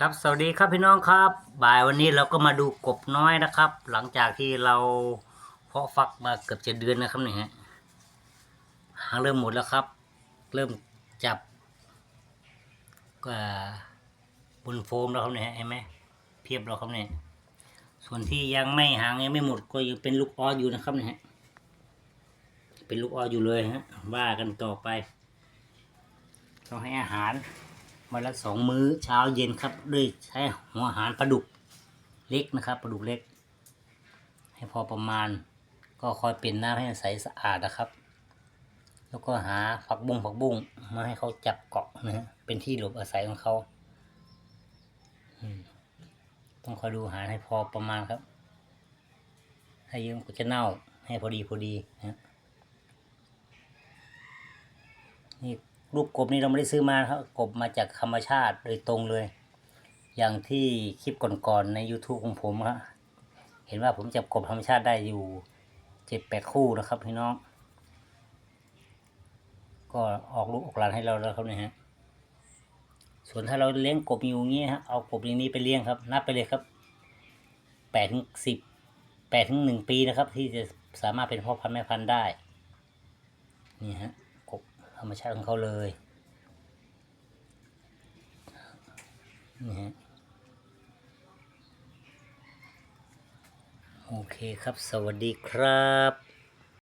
ครับสวัสดีครับพี่น้องครับ บ่ายวันนี้เราก็มาดูกบน้อยนะครับ หลังจากที่เราเพาะฟักมาเกือบจะเดือนนะครับเนี่ยฮะหางเริ่มหมดแล้วครับ เริ่มจับก็บนโฟมแล้วครับเนี่ยเห็นไหมเพียบแล้วครับเนี่ยส่วนที่ยังไม่หางยังไม่หมดก็ยังเป็นลูกออสอยู่นะครับเนี่ยฮะเป็นลูกออสอยู่เลยฮะว่ากันต่อไปต้องให้อาหาร วันละสองมื้อเช้าเย็นครับด้วยใช้หัวอาหารปลาดุกเล็กนะครับปลาดุกเล็ก ให้พอประมาณ ก็คอยเปลี่ยนน้ำให้ใสสะอาดนะครับ แล้วก็หาฝักบุ้งฝักบุ้งมาให้เขาจับเกาะนะฮะเป็นที่หลบอาศัยของเขาต้องคอยดูอาหารให้พอประมาณครับ ให้เยอะก็จะเน่าให้พอดีพอดีนะฮะนี่ ลูกกบนี่เราไม่ได้ซื้อมาครับกบมาจากธรรมชาติโดยตรงเลย อย่างที่คลิปก่อนๆใน YouTube ของผมครับเห็นว่าผมจับกบธรรมชาติได้อยู่เจ็ดแปดคู่นะครับพี่น้อง ก็ออกลูกออกหลานให้เราแล้วครับเนี่ยฮะส่วนถ้าเราเลี้ยงกบอยู่อย่างนี้ฮะเอากบอย่างนี้ไปเลี้ยงครับ นับไปเลยครับแปดถึงสิบแปดถึงหนึ่งปีนะครับ ที่จะสามารถเป็นพ่อพันธุ์แม่พันธุ์ได้นี่ฮะ ชาติของเขาเลยนี่ฮะโอเคครับ สวัสดีครับ